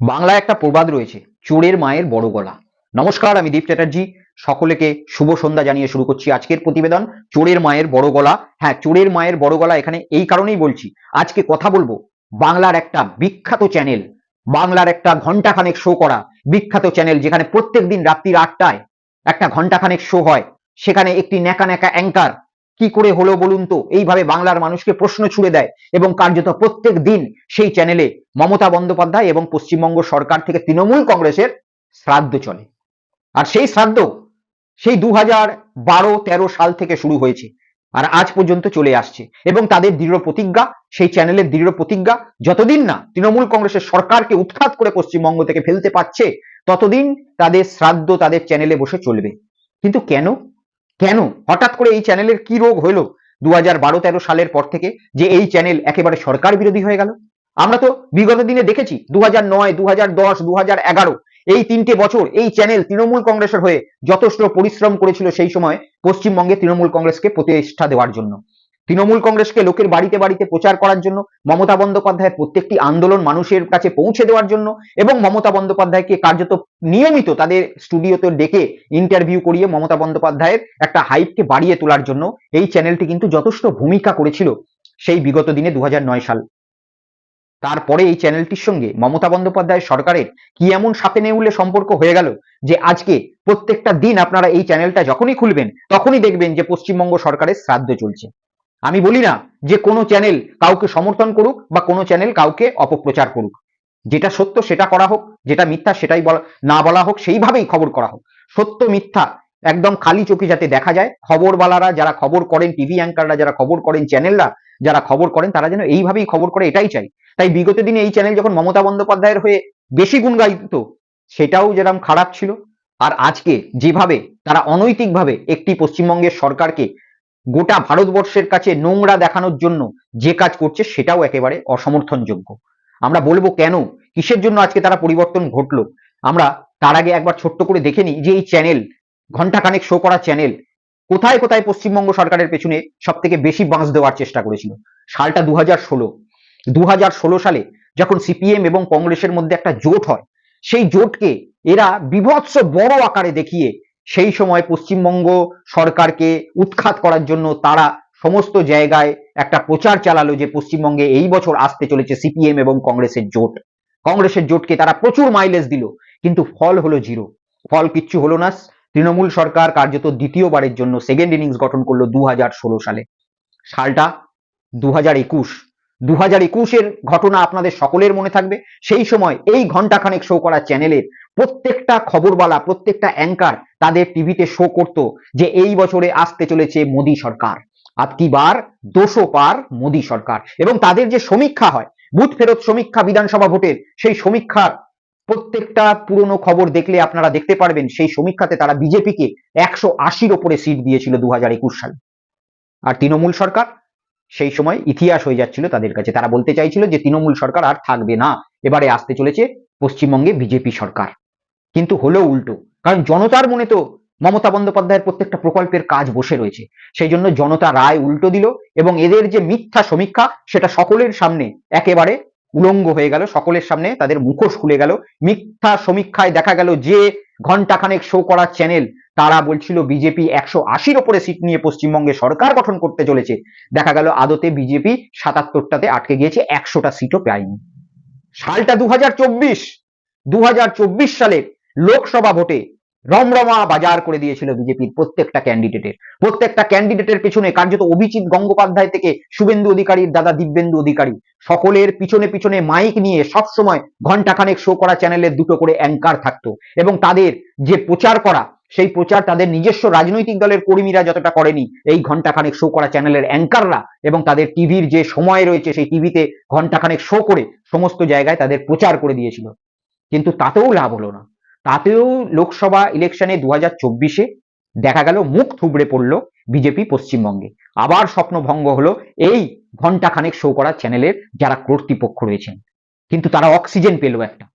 বাংলায় একটা প্রবাদ রয়েছে, চোরের মায়ের বড় গলা। নমস্কার, আমি দীপ চ্যাটার্জি। সকলকে শুভ সন্ধ্যা জানিয়ে শুরু করছি আজকের প্রতিবেদন, চোরের মায়ের বড় গলা। হ্যাঁ চোরের মায়ের বড় গলা এখানে এই কারণেই বলছি। আজকে কথা বলব বাংলার একটা বিখ্যাত চ্যানেল, বাংলার একটা ঘন্টাখানেক শো করা বিখ্যাত চ্যানেল, যেখানে প্রত্যেক দিন রাত্রির আটটায় একটা ঘন্টাখানেক শো হয়। সেখানে একটি ন্যাকা ন্যাকা অ্যাঙ্কার কি করে হলো বলুন তো? এইভাবে বাংলার মানুষকে প্রশ্ন ছুড়ে দেয় এবং কার্যত প্রত্যেক দিন সেই চ্যানেলে মমতা বন্দ্যোপাধ্যায় এবং পশ্চিমবঙ্গ সরকার থেকে তৃণমূল কংগ্রেসের শ্রাদ্ধ চলে। আর সেই শ্রাদ্ধ সেই দু হাজার সাল থেকে শুরু হয়েছে আর আজ পর্যন্ত চলে আসছে এবং তাদের দৃঢ় প্রতিজ্ঞা, সেই চ্যানেলের দৃঢ় প্রতিজ্ঞা, যতদিন না তৃণমূল কংগ্রেসের সরকারকে উৎখাত করে পশ্চিমবঙ্গ থেকে ফেলতে পারছে, ততদিন তাদের শ্রাদ্ধ তাদের চ্যানেলে বসে চলবে। কিন্তু কেন? কেন? হঠাৎ করে এই চ্যানেলের কি রোগ হলো? দু হাজার সালের পর থেকে যে এই চ্যানেল একেবারে সরকার বিরোধী হয়ে গেল। আমরা তো বিগত দিনে দেখেছি দু হাজার নয় দু হাজার দশ দু হাজার এগারো, এই তিনটে বছর এই চ্যানেল তৃণমূল কংগ্রেসের হয়ে যথেষ্ট পরিশ্রম করেছিল সেই সময় পশ্চিমবঙ্গে তৃণমূল কংগ্রেসকে প্রতিষ্ঠা দেওয়ার জন্য। তৃণমূল কংগ্রেসকে লোকের বাড়িতে বাড়িতে প্রচার করার জন্য, মমতা বন্দ্যোপাধ্যায়ের প্রত্যেকটি আন্দোলন মানুষের কাছে পৌঁছে দেওয়ার জন্য এবং মমতা বন্দ্যোপাধ্যায়কে কার্যত নিয়মিত তাদের স্টুডিওতে ডেকে ইন্টারভিউ করিয়ে মমতা বন্দ্যোপাধ্যায়ের একটা হাইপকে বাড়িয়ে তোলার জন্য এই চ্যানেলটি কিন্তু যথেষ্ট ভূমিকা করেছিল সেই বিগত দিনে দু হাজার নয় সাল। তারপরে এই চ্যানেলটির সঙ্গে মমতা বন্দ্যোপাধ্যায় সরকারের কি এমন সাপে নেউলে সম্পর্ক হয়ে গেল যে আজকে প্রত্যেকটা দিন আপনারা এই চ্যানেলটা যখনই খুলবেন, তখনই দেখবেন যে পশ্চিমবঙ্গ সরকারের শ্রাদ্ধ চলছে। আমি বলি না যে কোনো চ্যানেল কাউকে সমর্থন করুক বা কোনো চ্যানেল কাউকে অপপ্রচার করুক। যেটা সত্য সেটা করা হোক, যেটা মিথ্যা সেটাই না বলা হোক, সেইভাবেই খবর করা হোক। সত্য, মিথ্যা একদম খালি চোখে যাতে দেখা যায়, খবরওয়ালারা যারা খবর করেন টিভি অ্যাঙ্কাররা যারা খবর করেন চ্যানেলরা যারা খবর করেন, তারা যেন এইভাবেই খবর করে, এটাই চাই। তাই বিগত দিনে এই চ্যানেল যখন মমতা বন্দ্যোপাধ্যায়ের হয়ে বেশি গুণ সেটাও যেরকম খারাপ ছিল, আর আজকে যেভাবে তারা অনৈতিকভাবে একটি পশ্চিমবঙ্গের সরকারকে গোটা ভারতবর্ষের কাছে নোংরা দেখানোর জন্য যে কাজ করছে সেটাও একেবারে অসমর্থনযোগ্য। আমরা বলব কেন? কিসের জন্য আজকে তারা পরিবর্তন ঘটলো? আমরা তার আগে একবার ছোট্ট করে দেখে নিই যে এই চ্যানেল ঘন্টাখানেক শো করা চ্যানেল কোথায় কোথায় পশ্চিমবঙ্গ সরকারের পেছনে সব থেকে বেশি বাঁশ দেওয়ার চেষ্টা করেছিল? সালটা দু হাজার ষোলো। দু হাজার ষোলো সালে যখন সিপিএম এবং কংগ্রেসের মধ্যে একটা জোট হয়, সেই জোটকে এরা বিভৎস বড় আকারে দেখিয়ে সেই সময় পশ্চিমবঙ্গ সরকারকে উৎখাত করার জন্য তারা সমস্ত জায়গায় একটা প্রচার চালালো যে পশ্চিমবঙ্গে এই বছর আসতে চলেছে সিপিএম এবং কংগ্রেসের জোট। কংগ্রেসের জোটকে তারা প্রচুর মাইলেজ দিল, কিন্তু ফল হলো জিরো ফল কিচ্ছু হলো না। তৃণমূল সরকার কার্যত দ্বিতীয়বারের জন্য সেকেন্ড ইনিংস গঠন করল দু হাজার ষোলো সালে। সালটা দু হাজার একুশ। দু হাজার একুশের ঘটনা আপনাদের সকলের মনে থাকবে। সেই সময় এই ঘন্টাখানেক শো করা চ্যানেলের প্রত্যেকটা খবরওয়ালা প্রত্যেকটা অ্যাঙ্কার তাদের টিভিতে শো করত যে এই বছরে আসতে চলেছে মোদী সরকার। আজকি বার দোষো পার মোদী সরকার। এবং তাদের যে সমীক্ষা হয়, বুথ ফেরত সমীক্ষা বিধানসভা ভোটের, সেই সমীক্ষার প্রত্যেকটা পুরনো খবর দেখলে আপনারা দেখতে পারবেন, সেই সমীক্ষাতে তারা বিজেপিকে একশো আশির ওপরে সিট দিয়েছিল দু হাজার একুশ সালে। আর তৃণমূল সরকার সেই সময় ইতিহাস হয়ে যাচ্ছিল তাদের কাছে। তারা বলতে চাইছিল যে, তৃণমূল সরকার আর থাকবে না। এবারে আসতে চলেছে পশ্চিমবঙ্গে বিজেপি সরকার। কিন্তু হলো উল্টো। কারণ জনতার মনে তো মমতা বন্দ্যোপাধ্যায়ের প্রত্যেকটা প্রকল্পের কাজ বসে রয়েছে। সেই জন্য জনতা রায় উল্টো দিল এবং এদের যে মিথ্যা সমীক্ষা, সেটা সকলের সামনে একেবারে উলঙ্গ হয়ে গেল। সকলের সামনে তাদের মুখোশ খুলে গেল। মিথ্যা সমীক্ষায় দেখা গেল যে ঘন্টাখানেক শো করা চ্যানেল তারা বলছিল বিজেপি একশো আশির ওপরে সিট নিয়ে পশ্চিমবঙ্গে সরকার গঠন করতে চলেছে। দেখা গেল আদতে বিজেপি সাতাত্তরটাতে আটকে গিয়েছে, একশোটা সিটও পায়নি। সালটা দু হাজার চব্বিশ সালে লোকসভা ভোটে রমরমা বাজার করে দিয়েছিল বিজেপির প্রত্যেকটা ক্যান্ডিডেটের প্রত্যেকটা ক্যান্ডিডেটের পিছনে কার্যত অভিজিৎ গঙ্গোপাধ্যায় থেকে শুভেন্দু অধিকারীর দাদা দিব্যেন্দু অধিকারী। সকলের পিছনে পিছনে মাইক নিয়ে সব সময় ঘন্টাখানেক শো করা চ্যানেলের দুটো করে অ্যাঙ্কার থাকতো। এবং তাদের যে প্রচার করা, সেই প্রচার তাদের নিজস্ব রাজনৈতিক দলের কর্মীরা যতটা করেনি, এই ঘন্টাখানেক শো করা চ্যানেলের অ্যাঙ্কাররা এবং তাদের টিভির যে সময় রয়েছে, সেই টিভিতে ঘন্টাখানেক শো করে সমস্ত জায়গায় তাদের প্রচার করে দিয়েছিল। কিন্তু তাতেও লাভ হলো না। তাতেও লোকসভা ইলেকশনে দু হাজার চব্বিশে দেখা গেল মুখ থুবড়ে পড়ল বিজেপি পশ্চিমবঙ্গে। আবার স্বপ্নভঙ্গ হলো এই ঘন্টাখানেক শো করা চ্যানেলের যারা কর্তৃপক্ষ রয়েছেন। কিন্তু তারা অক্সিজেন পেল একটা।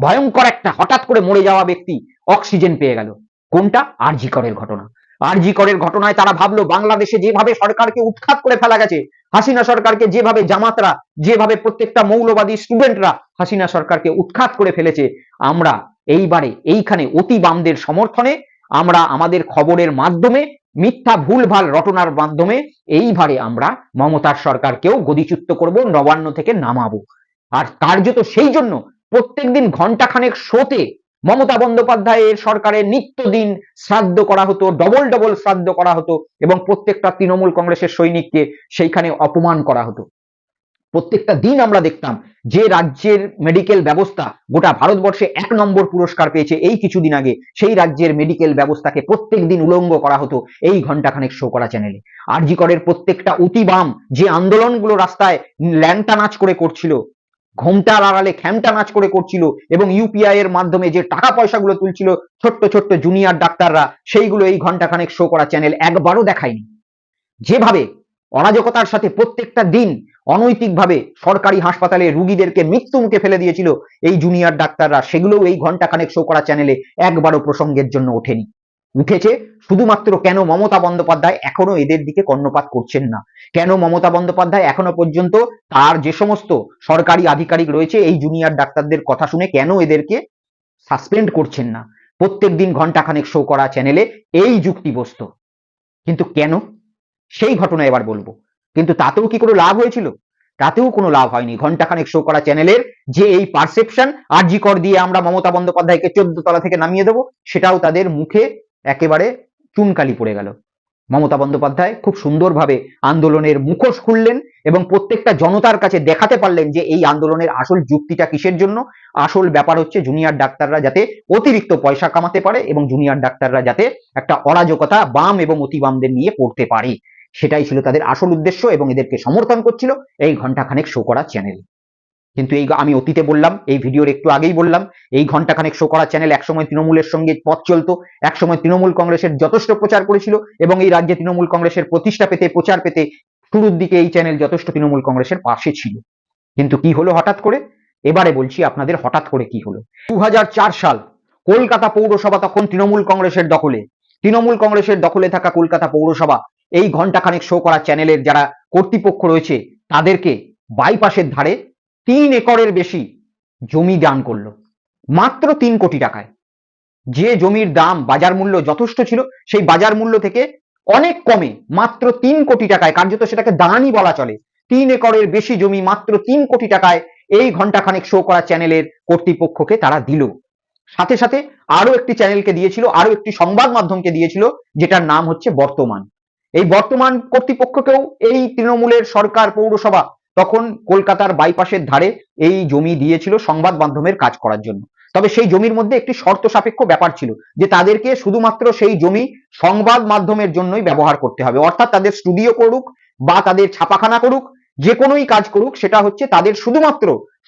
ভয়ঙ্কর একটা, হঠাৎ করে মরে যাওয়া ব্যক্তি অক্সিজেন পেয়ে গেল। কোনটা? আরজি করের ঘটনা। আরজি করের ঘটনায় তারা ভাবলো, বাংলাদেশে যেভাবে সরকারকে উৎখাত করে ফেলা গেছে, হাসিনা সরকারকে যেভাবে জামাতরা, যেভাবে প্রত্যেকটা মৌলবাদী স্টুডেন্টরা হাসিনা সরকারকে উৎখাত করে ফেলেছে, আমরা এইবারে এইখানে অতি বামদের সমর্থনে আমরা আমাদের খবরের মাধ্যমে, মিথ্যা ভুলভাল রটনার মাধ্যমে এইবারে আমরা মমতার সরকারকেও গদিচ্যুত করব, নবান্ন থেকে নামাবো। আর কার্যত সেই জন্য প্রত্যেকদিন ঘন্টাখানেক শোতে মমতা বন্দ্যোপাধ্যায়ের সরকারের নিত্যদিন শ্রাদ্ধ করা হতো, ডবল ডবল শ্রাদ্ধ করা হতো এবং প্রত্যেকটা তৃণমূল কংগ্রেসের সৈনিককে সেইখানে অপমান করা হতো। প্রত্যেকটা দিন আমরা দেখতাম যে রাজ্যের মেডিকেল ব্যবস্থা গোটা ভারতবর্ষে এক নম্বর পুরস্কার পেয়েছে। এই কিছুদিন আগে সেই রাজ্যের মেডিকেল ব্যবস্থাকে প্রত্যেক দিন উলঙ্গ করা হতো। এই ঘন্টাখানেক শো করা চ্যানেলে আরজি করের প্রত্যেকটা অতি বাম যে আন্দোলনগুলো রাস্তায় ল্যাংটা নাচ করে করছিল, ঘোমটার আড়ালে খ্যামটা নাচ করে করছিল এবং ইউপিআই এর মাধ্যমে যে টাকা পয়সাগুলো তুলছিল ছোট্ট ছোট্ট জুনিয়র ডাক্তাররা, সেইগুলো এই ঘন্টাখানেক শো করা চ্যানেল একবারও দেখায়নি। যেভাবে অরাজকতার সাথে প্রত্যেকটা দিন অনৈতিকভাবে সরকারি হাসপাতালে রুগীদেরকে মৃত্যু মুখে ফেলে দিয়েছিল এই জুনিয়র ডাক্তাররা। সেগুলোও এই ঘন্টাখানেক শো করা চ্যানেলে একবারও প্রসঙ্গের জন্য ওঠেনি। উঠেছে শুধুমাত্র কেন মমতা বন্দ্যোপাধ্যায় এখনও এদের দিকে কর্ণপাত করছেন না? কেন মমতা বন্দ্যোপাধ্যায় এখনও পর্যন্ত তার যে সমস্ত সরকারি আধিকারিক রয়েছে, এই জুনিয়র ডাক্তারদের কথা শুনে কেন এদেরকে সাসপেন্ড করছেন না? প্রত্যেক দিন ঘন্টাখানেক শো করা চ্যানেলে এই যুক্তি বসত কিন্তু কেন? সেই ঘটনা এবার বলব। কিন্তু তাতেও কি কোনো লাভ হয়েছিল? তাতেও কোনো লাভ হয়নি। ঘন্টাখানেক শো করা চ্যানেলের যে এই পারসেপশন আরজি কর দিয়ে আমরা মমতা বন্দ্যোপাধ্যায়কে চোদ্দ তলা থেকে নামিয়ে দেবো, সেটাও তাদের মুখে একেবারে চুনকালি পড়ে গেল। মমতা বন্দ্যোপাধ্যায় খুব সুন্দরভাবে আন্দোলনের মুখোশ খুললেন এবং প্রত্যেকটা জনতার কাছে দেখাতে পারলেন যে এই আন্দোলনের আসল যুক্তিটা কিসের জন্য? আসল ব্যাপার হচ্ছে জুনিয়র ডাক্তাররা যাতে অতিরিক্ত পয়সা কামাতে পারে এবং জুনিয়র ডাক্তাররা যাতে একটা অরাজকতা, বাম এবং অতি বামদের নিয়ে পড়তে পারে। সেটাই ছিল তাদের আসল উদ্দেশ্য এবং এদেরকে সমর্থন করছিল এই ঘন্টাখানেক শো করা চ্যানেল কিন্তু এই আমি অতীতে বললাম, এই ভিডিওর একটু আগেই বললাম, এই ঘন্টাখানেক শো করা চ্যানেল একসময় তৃণমূলের সঙ্গে পথ চলতো, একসময় তৃণমূল কংগ্রেসের যথেষ্ট প্রচার করেছিল এবং এই রাজ্যে তৃণমূল কংগ্রেসের প্রতিষ্ঠা পেতে, প্রচার পেতে শুরুর দিকে এই চ্যানেল যথেষ্ট তৃণমূল কংগ্রেসের পাশে ছিল। কিন্তু কি হলো হঠাৎ করে? এবারে বলছি আপনাদের হঠাৎ করে কি হলো? দু হাজার চার সাল, কলকাতা পৌরসভা তখন তৃণমূল কংগ্রেসের দখলে। তৃণমূল কংগ্রেসের দখলে থাকা কলকাতা পৌরসভা এই ঘন্টাখানেক শো করা চ্যানেলের যারা কর্তৃপক্ষ রয়েছে, তাদেরকে বাইপাসের ধারে তিন একরের বেশি জমি দান করল। মাত্র তিন কোটি টাকায়। যে জমির দাম বাজার মূল্য যথেষ্ট ছিল, সেই বাজার মূল্য থেকে অনেক কমে মাত্র তিন কোটি টাকায়, কার্যত সেটাকে দানই বলা চলে, তিন একরের বেশি জমি মাত্র তিন কোটি টাকায় এই ঘন্টাখানেক শো করা চ্যানেলের কর্তৃপক্ষকে তারা দিল। সাথে সাথে আরও একটি চ্যানেলকে দিয়েছিল আরও একটি সংবাদ মাধ্যমকে দিয়েছিল, যেটার নাম হচ্ছে বর্তমান। এই বর্তমান কর্তৃপক্ষকেও এই তৃণমূলের সরকার পৌরসভা তখন কলকাতার বাইপাসের ধারে এই জমি দিয়েছিল সংবাদ মাধ্যমের কাজ করার জন্য। তবে সেই জমির মধ্যে একটি শর্ত সাপেক্ষ ব্যাপার ছিল যে তাদেরকে শুধুমাত্র সেই জমি সংবাদ মাধ্যমের জন্যই ব্যবহার করতে হবে। অর্থাৎ তাদের স্টুডিও করুক বা তাদের ছাপাখানা করুক, যে কোনোই কাজ করুক, সেটা হচ্ছে তাদের শুধুমাত্র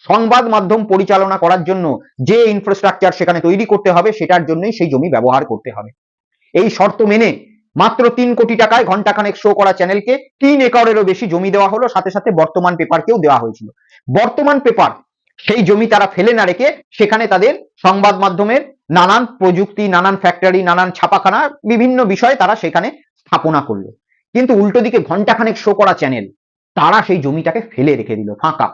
সংবাদ মাধ্যম পরিচালনা করার জন্য যে ইনফ্রাস্ট্রাকচার সেখানে তৈরি করতে হবে, সেটার জন্যই সেই জমি ব্যবহার করতে হবে। এই শর্ত মেনে মাত্র তিন কোটি টাকায় ঘন্টাখানেক শো করা চ্যানেলকে তিন একরেরও বেশি জমি দেওয়া হলো, সাথে সাথে বর্তমান পেপারকেও দেওয়া হয়েছিল। বর্তমান পেপার সেই জমি তারা ফেলে না রেখে সেখানে তাদের সংবাদ মাধ্যমের নানান প্রযুক্তি, নানান ফ্যাক্টরি নানান ছাপাখানা, বিভিন্ন বিষয়ে তারা সেখানে স্থাপনা করল। কিন্তু উল্টো দিকে ঘন্টাখানেক শো করা চ্যানেল তারা সেই জমিটাকে ফেলে রেখে দিল, ফাঁকা।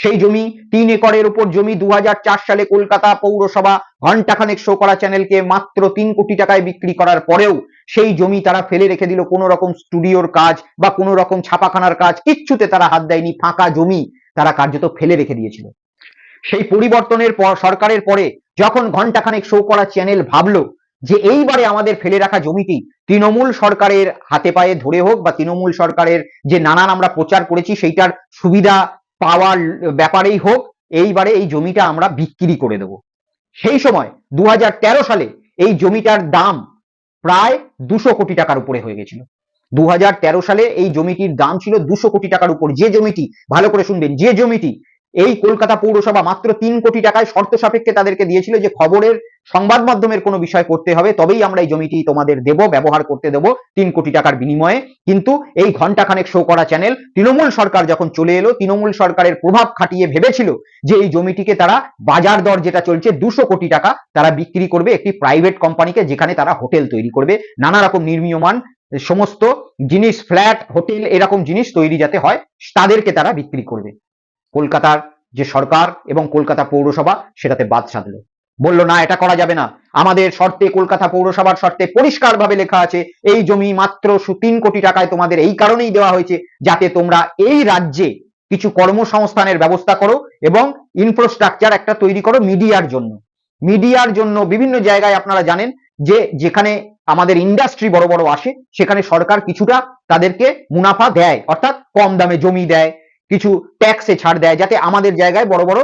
সেই জমি তিন একরের উপর জমি দু হাজার চার সালে কলকাতা পৌরসভা ঘন্টাখানেক শো করা চ্যানেলকে মাত্র তিন কোটি টাকায় বিক্রি করার পরেও সেই জমি তারা ফেলে রেখে দিল কোনো রকম স্টুডিওর কাজ বা কোনো রকম ছাপাখানার কাজ। কিচ্ছুতে তারা হাত দেয়নি, ফাঁকা জমি তারা কার্যত ফেলে রেখে দিয়েছিল। সেই পরিবর্তনের পর, সরকারের পরে যখন ঘন্টাখানেক শো করা চ্যানেল ভাবলো যে এইবারে আমাদের ফেলে রাখা জমিটি তৃণমূল সরকারের হাতে পায়ে ধরে হোক বা তৃণমূল সরকারের যে নানান আমরা প্রচার করেছি, সেইটার সুবিধা পাওয়ার ব্যাপারেই হোক, এইবারে এই জমিটা আমরা বিক্রি করে দেব। সেই সময় দু হাজার তেরো সালে এই জমিটার দাম প্রায় দুশো কোটি টাকার উপরে হয়ে গেছিল। দু হাজার তেরো সালে এই জমিটির দাম ছিল দুশো কোটি টাকার উপর। যে জমিটি, ভালো করে শুনবেন, যে জমিটি এই কলকাতা পৌরসভা মাত্র তিন কোটি টাকায় শর্ত সাপেক্ষে তাদেরকে দিয়েছিল যে খবরের সংবাদ মাধ্যমের কোনো বিষয় করতে হবে, তবেই আমরা এই জমিটি তোমাদের দেব, ব্যবহার করতে দেব তিন কোটি টাকার বিনিময়ে। কিন্তু এই ঘন্টাখানেক শো করা চ্যানেল তৃণমূল সরকার যখন চলে এলো, তৃণমূল সরকারের প্রভাব খাটিয়ে ভেবেছিল যে এই জমিটিকে তারা বাজার দর যেটা চলছে দুশো কোটি টাকা তারা বিক্রি করবে একটি প্রাইভেট কোম্পানিকে যেখানে তারা হোটেল তৈরি করবে। নানা রকম নির্মীয়মান সমস্ত জিনিস ফ্ল্যাট হোটেল এরকম জিনিস তৈরি যাতে হয়, তাদেরকে তারা বিক্রি করবে। কলকাতার যে সরকার এবং কলকাতা পৌরসভা, সেটাতে বাদ সাধলো। বলল, না, এটা করা যাবে না। আমাদের শর্তে কলকাতা পৌরসভার শর্তে পরিষ্কারভাবে লেখা আছে, এই জমি মাত্র তিন কোটি টাকায় তোমাদের এই কারণেই দেওয়া হয়েছে, যাতে তোমরা এই রাজ্যে কিছু কর্মসংস্থানের ব্যবস্থা করো এবং ইনফ্রাস্ট্রাকচার একটা তৈরি করো মিডিয়ার জন্য। মিডিয়ার জন্য বিভিন্ন জায়গায় আপনারা জানেন যে, যেখানে আমাদের ইন্ডাস্ট্রি বড় বড় আসে, সেখানে সরকার কিছুটা তাদেরকে মুনাফা দেয়, অর্থাৎ কম দামে জমি দেয় কিছু ট্যাক্সে ছাড় দেয় যাতে আমাদের জায়গায় বড় বড়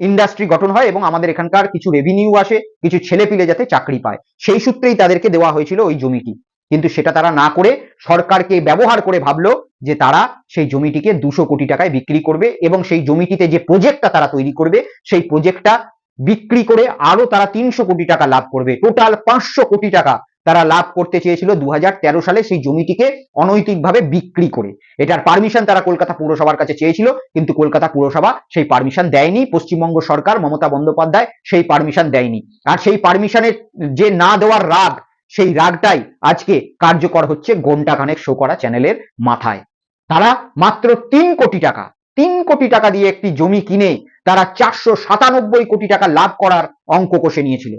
ইন্ডাস্ট্রি গঠন হয় এবং আমাদের এখানকার কিছু রেভিনিউ আসে, কিছু ছেলেপিলে যাতে চাকরি পায়। সেই সূত্রেই তাদেরকে দেওয়া হয়েছিল ওই জমিটি। কিন্তু সেটা তারা না করে সরকারকে ব্যবহার করে ভাবলো যে তারা সেই জমিটিকে দুশো কোটি টাকায় বিক্রি করবে এবং সেই জমিটিতে যে প্রজেক্টটা তারা তৈরি করবে, সেই প্রজেক্টটা বিক্রি করে আরও তারা তিনশো কোটি টাকা লাভ করবে। টোটাল পাঁচশো কোটি টাকা তারা লাভ করতে চেয়েছিল দু হাজার তেরো সালে সেই জমিটিকে অনৈতিকভাবে বিক্রি করে। এটার পারমিশন তারা কলকাতা পৌরসভার কাছে চেয়েছিল, কিন্তু কলকাতা পুরসভা সেই পারমিশন দেয়নি। পশ্চিমবঙ্গ সরকার, মমতা বন্দ্যোপাধ্যায় সেই পারমিশন দেয়নি। আর সেই পারমিশনের যে না দেওয়ার রাগ, সেই রাগটাই আজকে কার্যকর হচ্ছে ঘণ্টা খানেক শো করা চ্যানেলের মাথায়। তারা মাত্র তিন কোটি টাকা, তিন কোটি টাকা দিয়ে একটি জমি কিনে তারা চারশো সাতানব্বই কোটি টাকা লাভ করার অঙ্ক কষে নিয়েছিল।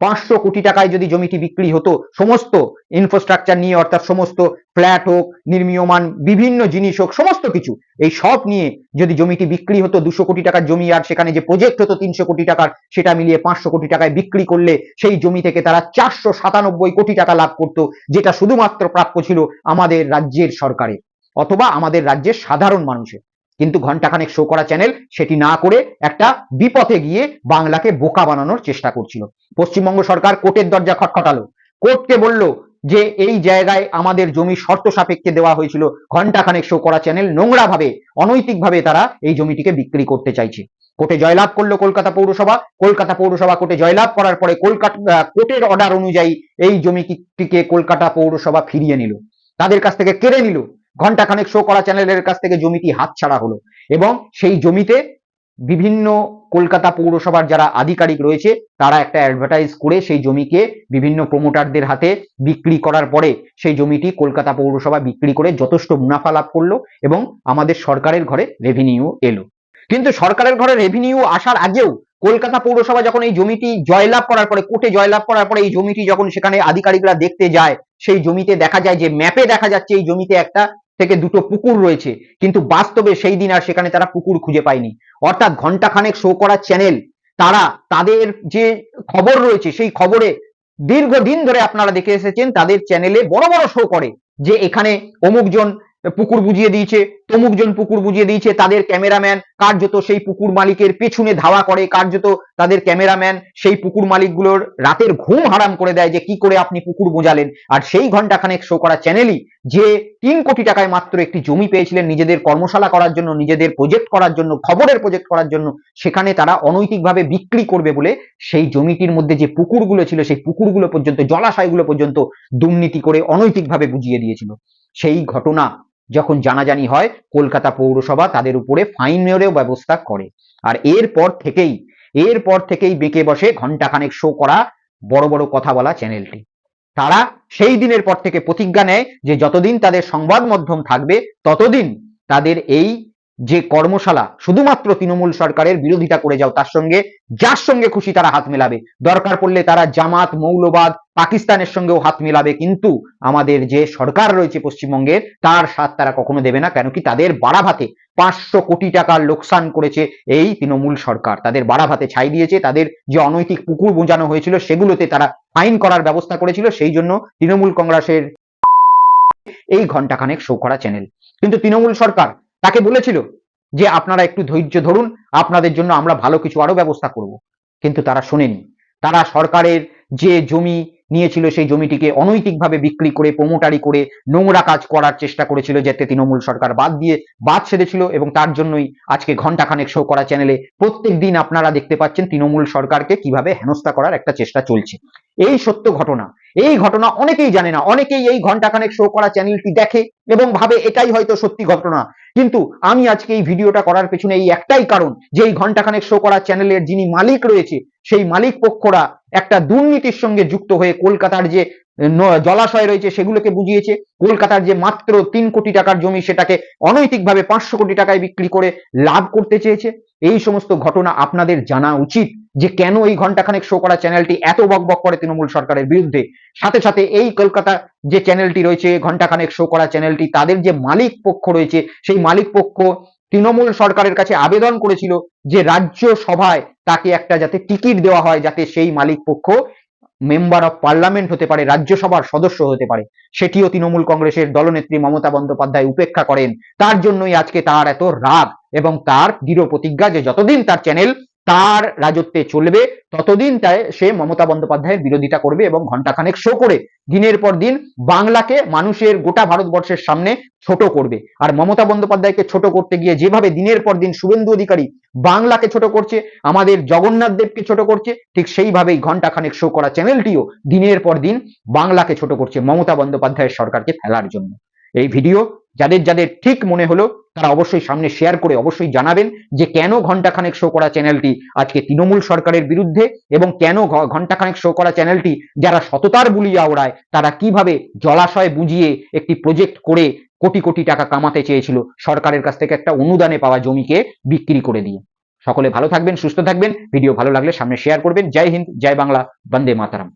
পাঁচশো কোটি টাকায় যদি জমিটি বিক্রি হতো, সমস্ত ইনফ্রাস্ট্রাকচার নিয়ে, অর্থাৎ সমস্ত ফ্ল্যাট হোক, নির্মীয়মান বিভিন্ন জিনিস হোক, সমস্ত কিছু, এই সব নিয়ে যদি জমিটি বিক্রি হতো দুশো কোটি টাকার জমি আর সেখানে যে প্রজেক্ট হতো তিনশো কোটি টাকার, সেটা মিলিয়ে পাঁচশো কোটি টাকায় বিক্রি করলে সেই জমি থেকে তারা চারশো সাতানব্বই কোটি টাকা লাভ করতো, যেটা শুধুমাত্র প্রাপ্য ছিল আমাদের রাজ্যের সরকারের, অথবা আমাদের রাজ্যের সাধারণ মানুষের। কিন্তু ঘন্টাখানেক শো করা চ্যানেল সেটি না করে একটা বিপথে গিয়ে বাংলাকে বোকা বানানোর চেষ্টা করছিল। পশ্চিমবঙ্গ সরকার কোর্টের দরজা খটখটালো। কোর্টকে বলল যে এই জায়গায় আমাদের জমি শর্ত সাপেক্ষে দেওয়া হয়েছিল। ঘন্টাখানেক শো করা চ্যানেল নোংরা ভাবে অনৈতিক ভাবে তারা এই জমিটিকে বিক্রি করতে চাইছে। কোর্টে জয়লাভ করল কলকাতা পৌরসভা। কলকাতা পৌরসভা কোর্টে জয়লাভ করার পরে কলকাতা কোর্টের অর্ডার অনুযায়ী এই জমিটিকে কলকাতা পৌরসভা ফিরিয়ে নিল। তাদের কাছ থেকে কেড়ে নিল। ঘন্টাখানেক শো করা চ্যানেলের কাছ থেকে জমিটি হাতছাড়া হলো এবং সেই জমিতে বিভিন্ন কলকাতা পৌরসভার যারা আধিকারিক রয়েছে, তারা একটা অ্যাডভার্টাইজ করে সেই জমিকে বিভিন্ন প্রমোটারদের হাতে বিক্রি করার পরে সেই জমিটি কলকাতা পৌরসভা বিক্রি করে যথেষ্ট মুনাফা লাভ করল এবং আমাদের সরকারের ঘরে রেভিনিউ এলো। কিন্তু সরকারের ঘরে রেভিনিউ আসার আগেও কলকাতা পৌরসভা যখন এই জমিটি জয়লাভ করার পরে, কোর্টে জয়লাভ করার পরে এই জমিটি যখন সেখানে আধিকারিকরা দেখতে যায়, সেই জমিতে দেখা যায় যে ম্যাপে দেখা যাচ্ছে এই জমিতে একটা থেকে দুটো পুকুর রয়েছে। কিন্তু বাস্তবে সেই দিন আর সেখানে তারা পুকুর খুঁজে পায়নি। অর্থাৎ ঘন্টাখানেক শো করা চ্যানেল তারা তাদের যে খবর রয়েছে, সেই খবরে দীর্ঘদিন ধরে আপনারা দেখে এসেছেন, তাদের চ্যানেলে বড় বড় শো করে যে এখানে অমুকজন পুকুর বুঝিয়ে দিয়েছে তমুকজন পুকুর বুঝিয়ে দিয়েছে, তাদের ক্যামেরাম্যান কার্যত সেই পুকুর মালিকের পেছনে ধাওয়া করে, কার্যত তাদের ক্যামেরাম্যান সেই পুকুর মালিকগুলোর রাতের ঘুম হারাম করে দেয় যে কি করে আপনি পুকুর বোঝালেন। আর সেই ঘন্টাখানেক শো করা চ্যানেলই যে তিন কোটি টাকায় মাত্র একটি জমি পেয়েছিলেন নিজেদের কর্মশালা করার জন্য, নিজেদের প্রজেক্ট করার জন্য, খবরের প্রজেক্ট করার জন্য, সেখানে তারা অনৈতিকভাবে বিক্রি করবে বলে সেই জমিটির মধ্যে যে পুকুরগুলো ছিল, সেই পুকুরগুলো পর্যন্ত, জলাশয়গুলো পর্যন্ত দুর্নীতি করে অনৈতিকভাবে বুঝিয়ে দিয়েছিল। সেই ঘটনা যখন জানাজানি হয়, কলকাতা পৌরসভা তাদের উপরে ফাইনেরও ব্যবস্থা করে। আর এরপর থেকেই এরপর থেকেই বেঁকে বসে ঘন্টাখানেক শো করা বড় বড় কথা বলা চ্যানেলটি তারা সেই দিনের পর থেকে প্রতিজ্ঞা নেয় যে যতদিন তাদের সংবাদ মাধ্যম থাকবে, ততদিন তাদের এই যে কর্মশালা শুধুমাত্র তৃণমূল সরকারের বিরোধিতা করে যাও, তার সঙ্গে যার সঙ্গে খুশি তারা হাত মেলাবে। দরকার পড়লে তারা জামাত, মৌলবাদ, পাকিস্তানের সঙ্গেও হাত মেলাবে। কিন্তু আমাদের যে সরকার রয়েছে পশ্চিমবঙ্গের, তার সাথ তারা কখনো দেবে না কেন কি তাদের বাড়াভাতে পাঁচশো কোটি টাকার লোকসান করেছে এই তৃণমূল সরকার। তাদের বাড়াভাতে ছাই দিয়েছে, তাদের যে অনৈতিক পুকুর বোঝানো হয়েছিল, সেগুলোতে তারা ফাইন করার ব্যবস্থা করেছিল, সেই জন্য তৃণমূল কংগ্রেসের এই ঘন্টাখানেক শো করা চ্যানেল। কিন্তু তৃণমূল সরকার তাকে বলেছিল যে, আপনারা একটু ধৈর্য ধরুন, আপনাদের জন্য আমরা ভালো কিছু আরও ব্যবস্থা করব। কিন্তু তারা শোনেনি। তারা সরকারের যে জমি নিয়েছিল, সেই জমিটিকে অনৈতিকভাবে বিক্রি করে, প্রমোটারি করে, নোংরা কাজ করার চেষ্টা করেছিল, যাতে তৃণমূল সরকার বাদ দিয়ে বাদ সেধেছিল এবং তার জন্যই আজকে ঘন্টাখানেক শো করা চ্যানেলে প্রত্যেক দিন আপনারা দেখতে পাচ্ছেন তৃণমূল সরকারকে কীভাবে হেনস্থা করার একটা চেষ্টা চলছে। এই সত্য ঘটনা। এই ঘটনা অনেকেই জানে না। অনেকেই এই ঘন্টাখানেক শো করা চ্যানেলটি দেখে এবং ভাবে এটাই হয়তো সত্যি ঘটনা। কিন্তু আমি আজকে এই ভিডিওটা করার পেছনে এই একটাই কারণ, যে এই ঘন্টাখানেক শো করা চ্যানেলের যিনি মালিক রয়েছে, সেই মালিক পক্ষরা একটা দুর্নীতির সঙ্গে যুক্ত হয়ে কলকাতার যে জলাশয় রয়েছে সেগুলোকে বুঝিয়েছে। কলকাতার যে মাত্র তিন কোটি টাকার জমি সেটাকে অনৈতিকভাবে পাঁচশো কোটি টাকায় বিক্রি করে লাভ করতে চেয়েছে। এই সমস্ত ঘটনা আপনাদের জানা উচিত। যে কেন এই ঘন্টাখানেক শো করা চ্যানেলটি এত বকবক করে তৃণমূল সরকারের বিরুদ্ধে? সাথে সাথে এই কলকাতা যে চ্যানেলটি রয়েছে ঘন্টাখানেক শো করা চ্যানেলটি তাদের যে মালিক পক্ষ রয়েছে, সেই মালিক পক্ষ তৃণমূল সরকারের কাছে আবেদন করেছিল যে রাজ্য সভায় তাকে একটা যাতে টিকিট দেওয়া হয়, যাতে সেই মালিক পক্ষ মেম্বার অফ পার্লামেন্ট হতে পারে, রাজ্যসভার সদস্য হতে পারে। সেটিও তৃণমূল কংগ্রেসের দলনেত্রী মমতা বন্দ্যোপাধ্যায় উপেক্ষা করেন। তার জন্যই আজকে তার এত রাগ এবং তার দৃঢ় প্রতিজ্ঞা যে যতদিন তার চ্যানেল তার রাজত্বে চলবে। ততদিন তাই সে মমতা বন্দ্যোপাধ্যায়ের বিরোধিতা করবে এবং ঘন্টাখানেক শো করে দিনের পর দিন বাংলাকে মানুষের গোটা ভারতবর্ষের সামনে ছোট করবে। আর মমতা বন্দ্যোপাধ্যায়কে ছোট করতে গিয়ে যেভাবে দিনের পর দিন শুভেন্দু অধিকারী বাংলাকে ছোট করছে, আমাদের জগন্নাথ দেবকে ছোট করছে, ঠিক সেইভাবেই ঘন্টাখানেক শো করা চ্যানেলটিও দিনের পর দিন বাংলাকে ছোট করছে মমতা বন্দ্যোপাধ্যায়ের সরকারকে ফেলার জন্য। এই ভিডিও যাদের যাদের ঠিক মনে হলো, তারা অবশ্যই সামনে শেয়ার করে অবশ্যই জানাবেন যে কেন ঘন্টাখানেক শো করা চ্যানেলটি আজকে তৃণমূল সরকারের বিরুদ্ধে এবং কেন ঘন্টাখানেক শো করা চ্যানেলটি যারা সততার বুলিয়ে আওড়ায় তারা কীভাবে জলাশয় বুঝিয়ে একটি প্রজেক্ট করে কোটি কোটি টাকা কামাতে চেয়েছিল। সরকারের কাছ থেকে একটা অনুদানে পাওয়া জমিকে বিক্রি করে দিয়ে সকলে ভালো থাকবেন, সুস্থ থাকবেন। ভিডিও ভালো লাগলে সামনে শেয়ার করবেন। জয় হিন্দ, জয় বাংলা, বন্দে মাতারাম।